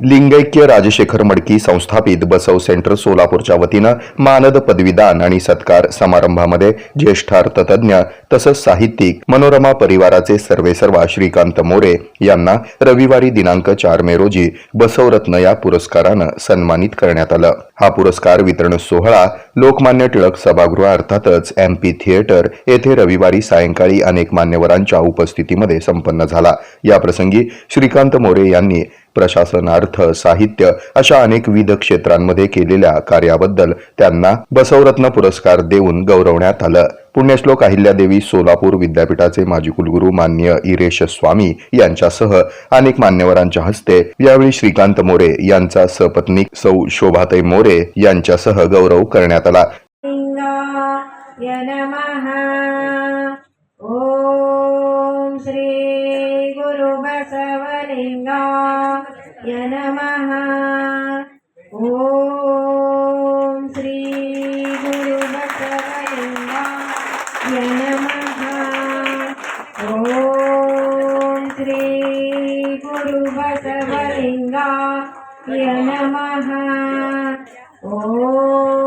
लिंगैक्य राजशेखर मडकी संस्थापित बसव सेंटर सोलापूरच्या वतीनं मानद पदवीदान आणि सत्कार समारंभामध्ये ज्येष्ठ अर्थतज्ञ तसंच साहित्यिक मनोरमा परिवाराचे सर्वेसर्वा श्रीकांत मोरे यांना रविवारी दिनांक चार मे रोजी बसवरत्न या पुरस्कारानं सन्मानित करण्यात आलं. हा पुरस्कार वितरण सोहळा लोकमान्य टिळक सभागृह अर्थातच एम पी थिएटर येथे रविवारी सायंकाळी अनेक मान्यवरांच्या उपस्थितीमध्ये संपन्न झाला. याप्रसंगी श्रीकांत मोरे यांनी प्रशासन अर्थ साहित्य अशा अनेक विविध क्षेत्रांमध्ये केलेल्या कार्याबद्दल त्यांना बसवरत्न पुरस्कार देऊन गौरवण्यात आलं. पुण्यश्लोक अहिल्यादेवी सोलापूर विद्यापीठाचे माजी कुलगुरू मान्य इरेश स्वामी यांच्यासह अनेक मान्यवरांच्या हस्ते यावेळी श्रीकांत मोरे यांचा सपत्नीक सौ शोभाताई मोरे यांच्यासह गौरव करण्यात आला. ओ नमः ॐ श्री गुरुबसवलिङ्गाय नमः ॐ श्री गुरुबसवलिङ्गाय नमः ॐ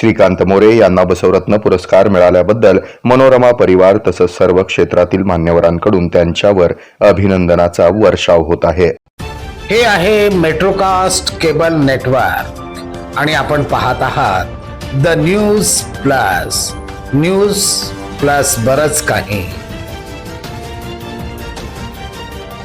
श्रीकांत मोरे यांना बसवरत्न पुरस्कार मिळाल्याबद्दल मनोरमा परिवार तसंच सर्व क्षेत्रातील मान्यवरांकडून त्यांच्यावर अभिनंदनाचा वर्षाव होत आहे. हे आहे मेट्रोकास्ट केबल नेटवर्क. आणि आपण पाहत आहात the news plus. News plus बरच काही.